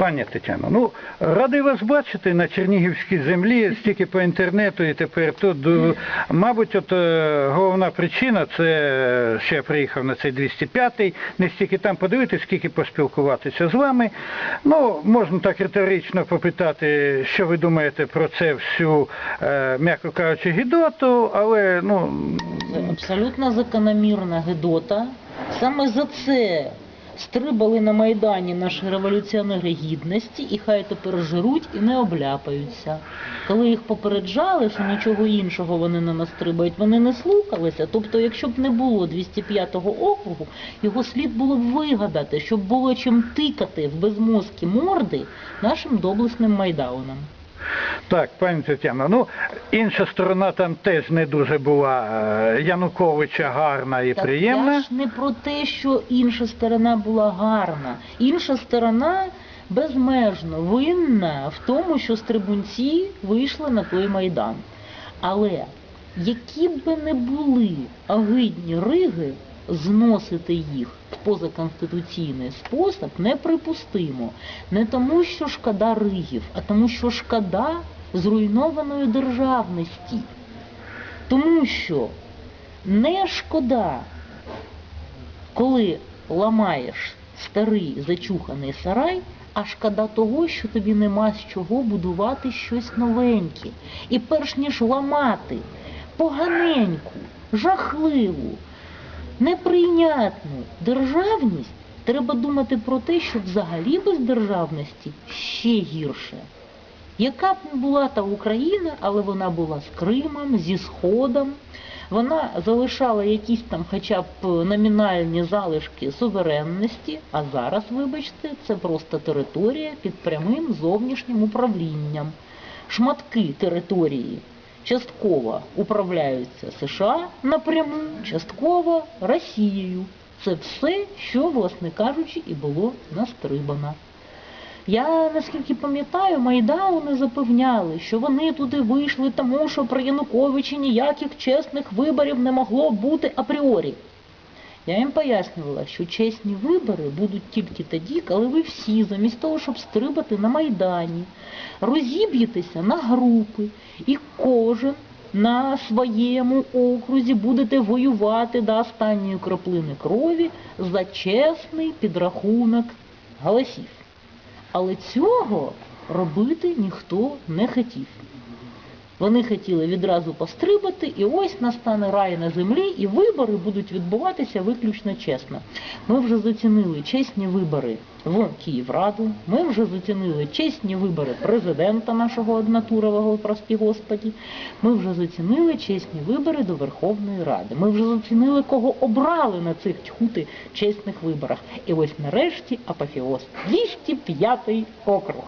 Пані Тетяно, ну радий вас бачити на Чернігівській землі, стільки по інтернету і тепер тут. Мабуть, от е, головна причина це е, що я приїхав на цей 205-й, не стільки там подивитися, скільки поспілкуватися з вами. Ну, можна так риторично попитати, що ви думаєте про це всю, е, м'яко кажучи, гідоту, але ну Це абсолютно закономірна гидота. Саме за це стрибали на Майдані наші революціонери гідності, і хай тепер жируть і не обляпаються. Коли їх попереджали, що нічого іншого вони не настрибають, вони не слухалися. Тобто, якщо б не було 205-го округу, його слід було б вигадати, щоб було чим тикати в безмозкі морди нашим доблесним майдаунам. Так, пані Тетяно, ну інша сторона там теж не дуже була е, Януковича гарна і Так приємна. я ж не про те, що інша сторона була гарна. Інша сторона безмежно винна в тому, що стрибунці вийшли на той майдан. Але які б не були огидні риги, зносити їх позаконституційний спосіб неприпустимо. Не тому, що шкода ригів, а тому, що шкода зруйнованої державності. Тому що не шкода, коли ламаєш старий зачуханий сарай, а шкода того, що тобі нема з чого будувати щось новеньке. І перш ніж ламати поганеньку, жахливу, неприйнятну державність, треба думати про те, що взагалі без державності ще гірше. Яка б була та Україна, але вона була з Кримом, зі Сходом, вона залишала якісь там хоча б номінальні залишки суверенності, а зараз, вибачте, це просто територія під прямим зовнішнім управлінням. Шматки території частково управляються США напряму, частково Росією. Це все, що, власне кажучи, і було настрибано. Я наскільки пам'ятаю, майдауни запевняли, що вони туди вийшли, тому що при Януковичі ніяких чесних виборів не могло бути апріорі. Я їм пояснювала, що чесні вибори будуть тільки тоді, коли ви всі, замість того, щоб стрибати на Майдані, розіб'єтеся на групи, і кожен на своєму окрузі будете воювати до останньої краплини крові за чесний підрахунок голосів. Але цього робити ніхто не хотів. Вони хотіли відразу пострибати, і ось настане рай на землі, і вибори будуть відбуватися виключно чесно. Ми вже зацінили чесні вибори в Київраду, ми вже зацінили чесні вибори президента нашого однотурового, прості господі. Ми вже зацінили чесні вибори до Верховної Ради. Ми вже зацінили, кого обрали на цих тьхути чесних виборах. І ось нарешті апофеоз. 205 округ.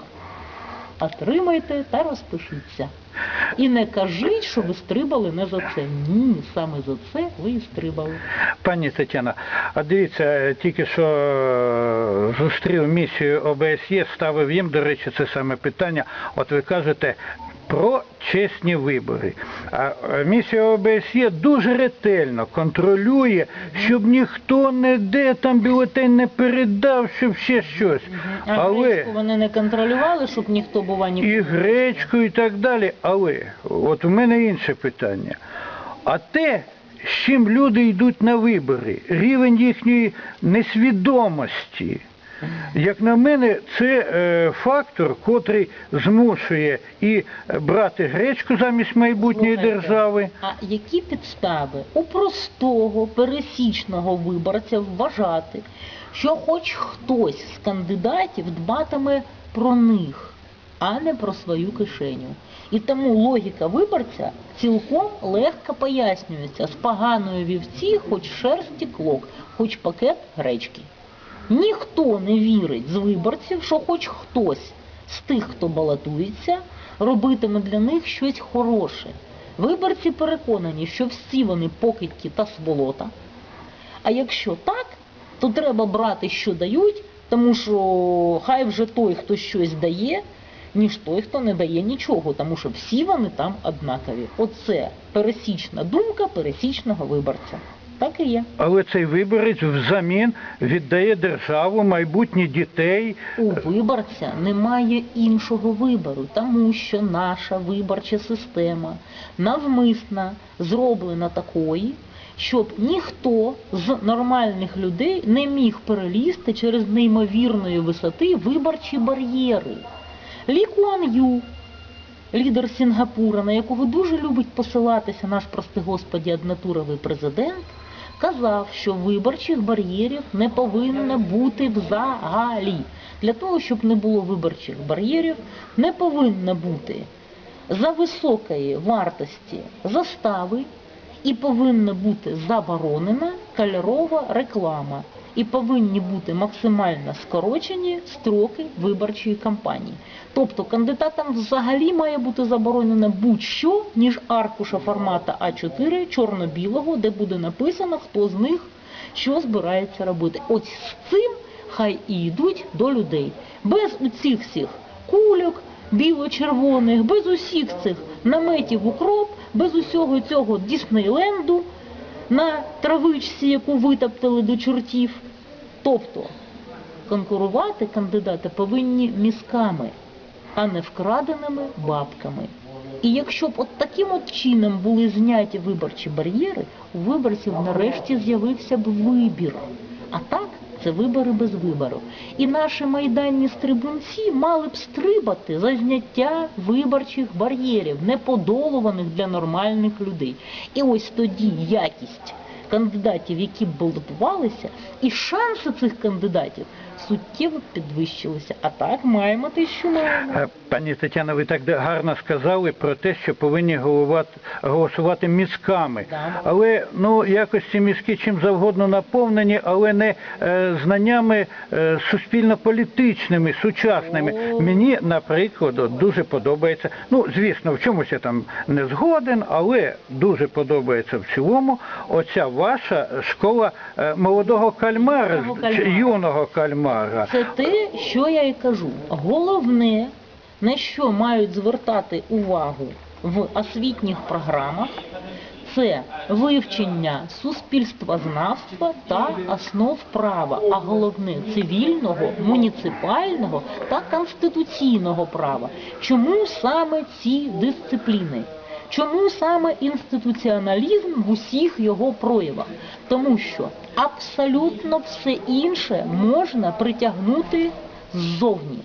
Отримайте та розпишіться. І не кажіть, що ви стрибали не за це. Ні, саме за це ви і стрибали. Пані Тетяна, а дивіться, е, тільки що е, зустрів місію ОБСЄ, ставив їм, до речі, це саме питання. От ви кажете про чесні вибори. А е, місія ОБСЄ дуже ретельно контролює, щоб ніхто не де там бюлетень не передав, щоб ще щось. А Але гречку вони не контролювали, щоб ніхто бува ні і гречку, і так далі. Але от у мене інше питання. А те, з чим люди йдуть на вибори, рівень їхньої несвідомості, як на мене, це е, фактор, котрий змушує і брати гречку замість майбутньої Слухайте, держави. А які підстави у простого пересічного виборця вважати, що хоч хтось з кандидатів дбатиме про них, а не про свою кишеню? І тому логіка виборця цілком легко пояснюється з поганої вівці, хоч шерсті клок, хоч пакет гречки. Ніхто не вірить з виборців, що хоч хтось з тих, хто балотується, робитиме для них щось хороше. Виборці переконані, що всі вони покидьки та сволота. А якщо так, то треба брати, що дають, тому що хай вже той, хто щось дає, ніж той, хто не дає нічого, тому що всі вони там однакові. Оце пересічна думка пересічного виборця. Так і є. Але цей виборець взамін віддає державу, майбутнє дітей. У виборця немає іншого вибору, тому що наша виборча система навмисно зроблена такою, щоб ніхто з нормальних людей не міг перелізти через неймовірної висоти виборчі бар'єри. Лі Куан Ю, лідер Сінгапура, на якого дуже любить посилатися наш, прости господі, однотуровий президент, казав, що виборчих бар'єрів не повинно бути взагалі. Для того, щоб не було виборчих бар'єрів, не повинно бути за високої вартості застави і повинна бути заборонена кольорова реклама. І повинні бути максимально скорочені строки виборчої кампанії. Тобто кандидатам взагалі має бути заборонено будь-що, ніж аркуша формата А4 чорно-білого, де буде написано, хто з них що збирається робити. Ось з цим хай і йдуть до людей. Без оцих всіх кульок, біло-червоних, без усіх цих наметів укроп, без усього цього Діснейленду на травичці, яку витоптали до чортів. Тобто конкурувати кандидати повинні мізками, а не вкраденими бабками. І якщо б от таким от чином були зняті виборчі бар'єри, у виборців нарешті з'явився б вибір. А так це вибори без вибору. І наші майданні стрибунці мали б стрибати за зняття виборчих бар'єрів, неподолуваних для нормальних людей. І ось тоді якість кандидатів, які б балотувалися, і шанси цих кандидатів суттєво підвищилися. А так маємо те, що маємо. Е, Пані Тетяна, ви так гарно сказали про те, що повинні голосувати, голосувати мізками. Але ну якось ці мізки чим завгодно наповнені, але не е, знаннями е, суспільно-політичними, сучасними. Мені, наприклад, от дуже подобається. Ну, звісно, в чомусь я там не згоден, але дуже подобається в цілому. Оця ваша школа е, молодого кальмара, Молодого кальмара. юного кальмара. Це те, що я і кажу. Головне, на що мають звертати увагу в освітніх програмах, це вивчення суспільствознавства та основ права, а головне цивільного, муніципального та конституційного права. Чому саме ці дисципліни? Чому саме інституціоналізм в усіх його проявах? Тому що абсолютно все інше можна притягнути ззовні.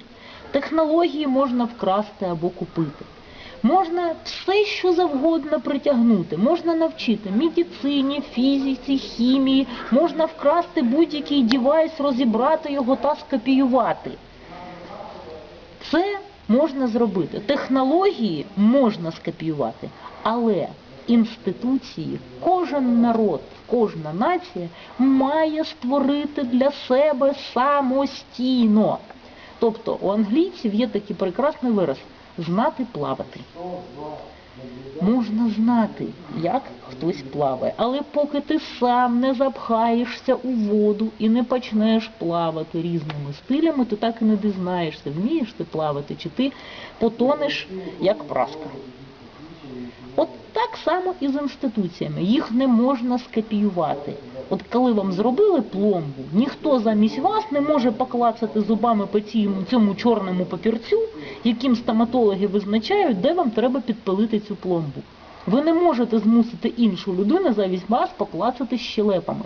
Технології можна вкрасти або купити. Можна все, що завгодно притягнути. Можна навчити медицині, фізиці, хімії, можна вкрасти будь-який девайс, розібрати його та скопіювати. Це можна зробити. Технології можна скопіювати, але інституції, кожен народ, кожна нація має створити для себе самостійно. Тобто у англійців є такий прекрасний вираз знати плавати. Можна знати, як хтось плаває, але поки ти сам не запхаєшся у воду і не почнеш плавати різними стилями, то так і не дізнаєшся, вмієш ти плавати, чи ти потонеш як праска. От так само і з інституціями. Їх не можна скопіювати. От коли вам зробили пломбу, ніхто замість вас не може поклацати зубами по цьому, чорному папірцю, яким стоматологи визначають, де вам треба підпилити цю пломбу. Ви не можете змусити іншу людину замість вас поклацати щелепами.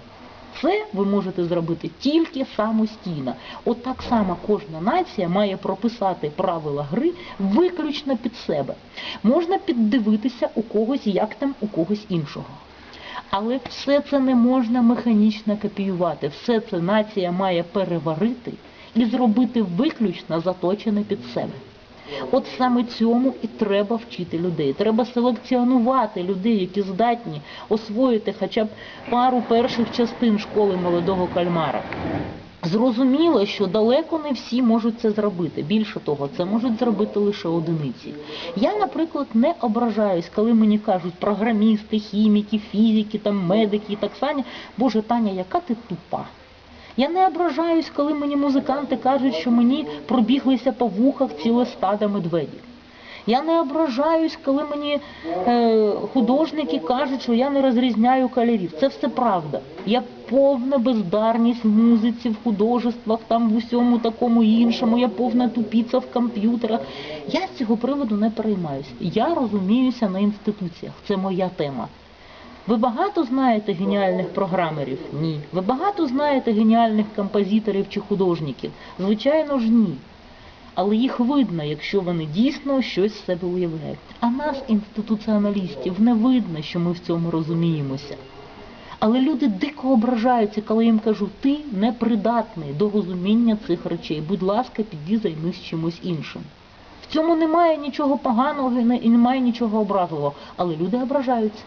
Це ви можете зробити тільки самостійно. От так само кожна нація має прописати правила гри виключно під себе. Можна піддивитися у когось, як там у когось іншого. Але все це не можна механічно копіювати. Все це нація має переварити і зробити виключно заточене під себе. От саме цьому і треба вчити людей. Треба селекціонувати людей, які здатні освоїти хоча б пару перших частин школи молодого кальмара. Зрозуміло, що далеко не всі можуть це зробити. Більше того, це можуть зробити лише одиниці. Я, наприклад, не ображаюсь, коли мені кажуть програмісти, хіміки, фізики, там, медики і так самі. Боже, Таня, яка ти тупа. Я не ображаюсь, коли мені музиканти кажуть, що мені пробіглися по вухах ціле стадо медведів. Я не ображаюсь, коли мені е, художники кажуть, що я не розрізняю кольорів. Це все правда. Я повна бездарність в музиці, в художествах, там в усьому такому іншому, я повна тупіця в комп'ютерах. Я з цього приводу не переймаюсь. Я розуміюся на інституціях. Це моя тема. Ви багато знаєте геніальних програмерів? Ні. Ви багато знаєте геніальних композиторів чи художників? Звичайно ж ні. Але їх видно, якщо вони дійсно щось з себе уявляють. А нас, інституціоналістів, не видно, що ми в цьому розуміємося. Але люди дико ображаються, коли їм кажу, ти непридатний до розуміння цих речей. Будь ласка, піди займись чимось іншим. В цьому немає нічого поганого і немає нічого образливого. Але люди ображаються.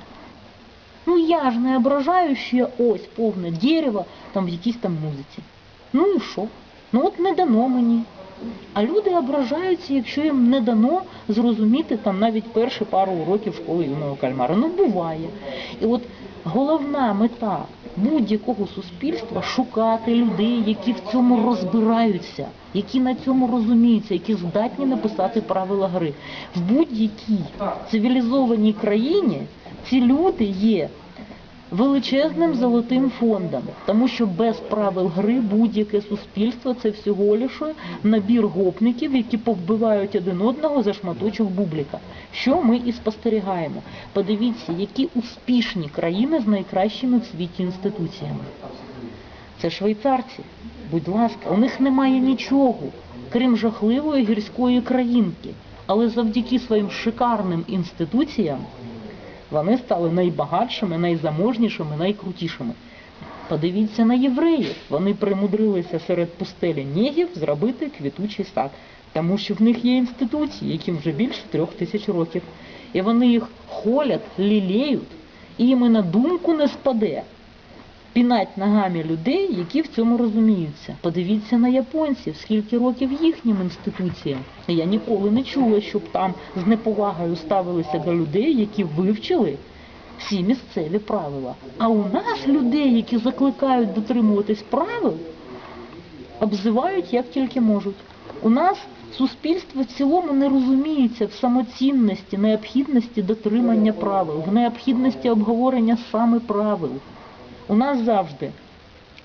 Ну я ж не ображаю, що ось повне дерево там в якійсь там музиці. Ну і що? Ну от не дано мені. А люди ображаються, якщо їм не дано зрозуміти там навіть перші пару уроків школи юного кальмара. Ну буває. І от головна мета будь-якого суспільства шукати людей, які в цьому розбираються, які на цьому розуміються, які здатні написати правила гри. В будь-якій цивілізованій країні ці люди є величезним золотим фондом, тому що без правил гри будь-яке суспільство це всього лише набір гопників, які повбивають один одного за шматочок бубліка. Що ми і спостерігаємо. Подивіться, які успішні країни з найкращими в світі інституціями. Це швейцарці. Будь ласка, у них немає нічого, крім жахливої гірської країнки. Але завдяки своїм шикарним інституціям вони стали найбагатшими, найзаможнішими, найкрутішими. Подивіться на євреїв. Вони примудрилися серед пустелі Негів зробити квітучий сад, тому що в них є інституції, яким вже більше трьох тисяч років. І вони їх холять, лілеють, і їм і на думку не спаде пінать ногами людей, які в цьому розуміються. Подивіться на японців, скільки років їхнім інституціям. Я ніколи не чула, щоб там з неповагою ставилися до людей, які вивчили всі місцеві правила. А у нас людей, які закликають дотримуватись правил, обзивають як тільки можуть. У нас суспільство в цілому не розуміється в самоцінності, необхідності дотримання правил, в необхідності обговорення саме правил. У нас завжди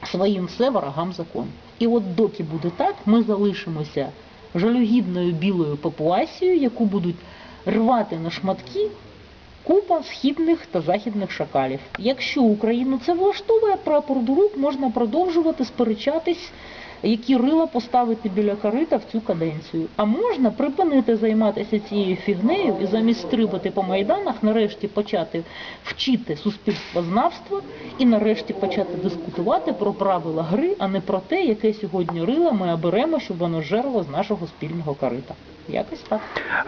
своїм все ворогам закон. І от доки буде так, ми залишимося жалюгідною білою папуасією, яку будуть рвати на шматки купа східних та західних шакалів. Якщо Україну це влаштовує прапор до рук, можна продовжувати сперечатись, які рила поставити біля корита в цю каденцію. А можна припинити займатися цією фігнею і замість стрибати по майданах, нарешті почати вчити суспільство знавства і нарешті почати дискутувати про правила гри, а не про те, яке сьогодні рила ми оберемо, щоб воно жерло з нашого спільного корита. Якось так.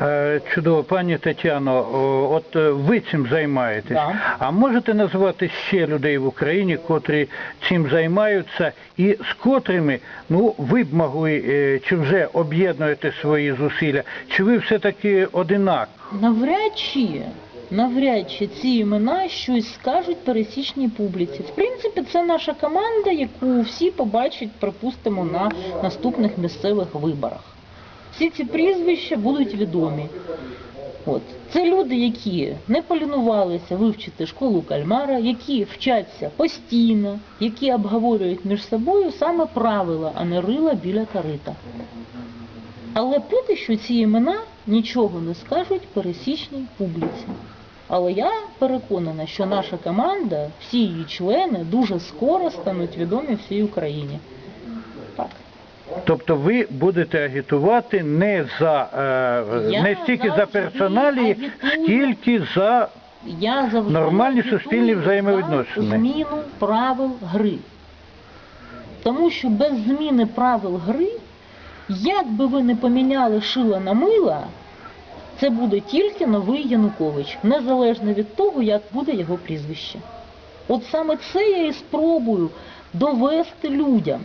Е, Чудово, пані Тетяно, от е, ви цим займаєтесь. Да. А можете назвати ще людей в Україні, котрі цим займаються, і з котрими ну ви б могли, е, чи вже об'єднуєте свої зусилля, чи ви все-таки одинак? Навряд чи, навряд чи ці імена щось скажуть пересічній публіці. В принципі, це наша команда, яку всі побачать, припустимо, на наступних місцевих виборах. Всі ці прізвища будуть відомі. От. Це люди, які не полінувалися вивчити школу кальмара, які вчаться постійно, які обговорюють між собою саме правила, а не рила біля корита. Але поки що ці імена нічого не скажуть пересічній публіці. Але я переконана, що наша команда, всі її члени дуже скоро стануть відомі всій Україні. Тобто ви будете агітувати не за е, не стільки за завжди персоналії, скільки за Я завжди Нормальні суспільні за взаємовідносини. зміну правил гри. Тому що без зміни правил гри, як би ви не поміняли шила на мила, це буде тільки новий Янукович, незалежно від того, як буде його прізвище. От саме це я і спробую довести людям.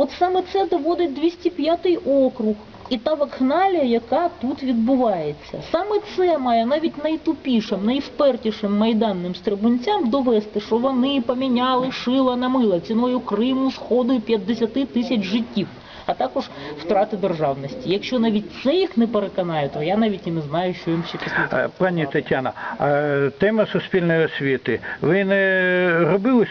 От саме це доводить 205 округ і та вакханалія, яка тут відбувається. Саме це має навіть найтупішим, найвпертішим майданним стрибунцям довести, що вони поміняли шила на мила ціною Криму, Сходу і 50 тисяч життів. А також втрати державності. Якщо навіть це їх не переконає, то я навіть і не знаю, що їм ще після цього. Е, Пані. Тетяна, е, тема суспільної освіти. Ви не робили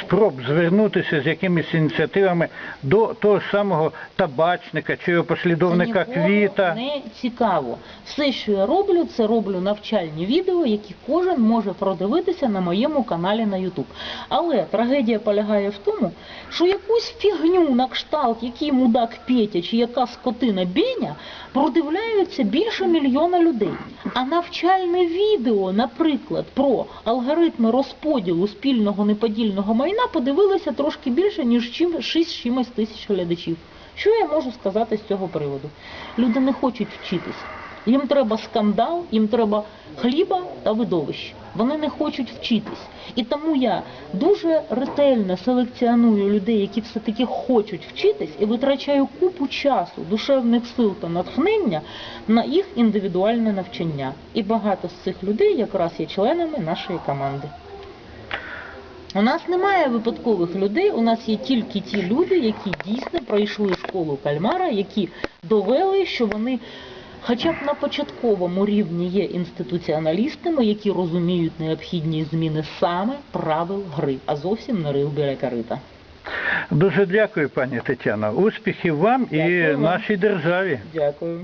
спроб звернутися з якимись ініціативами до того ж самого табачника чи його послідовника Це квіта? не цікаво. Все, що я роблю, це роблю навчальні відео, які кожен може продивитися на моєму каналі на YouTube. Але трагедія полягає в тому, що якусь фігню на кшталт, який мудак Петя чи яка скотина Беня, продивляються більше мільйона людей. А навчальне відео, наприклад, про алгоритми розподілу спільного неподільного майна подивилися трошки більше, ніж чим 6 чимось тисяч глядачів. Що я можу сказати з цього приводу? Люди не хочуть вчитись. Їм треба скандал, їм треба хліба та видовищ. Вони не хочуть вчитись. І тому я дуже ретельно селекціоную людей, які все-таки хочуть вчитись, і витрачаю купу часу, душевних сил та натхнення на їх індивідуальне навчання. І багато з цих людей якраз є членами нашої команди. У нас немає випадкових людей, у нас є тільки ті люди, які дійсно пройшли школу кальмара, які довели, що вони хоча б на початковому рівні є інституціоналістами, які розуміють необхідні зміни саме правил гри, а зовсім не рил біля корита. Дуже дякую, пані Тетяна. Успіхів вам і Дякую вам. нашій державі. Дякую.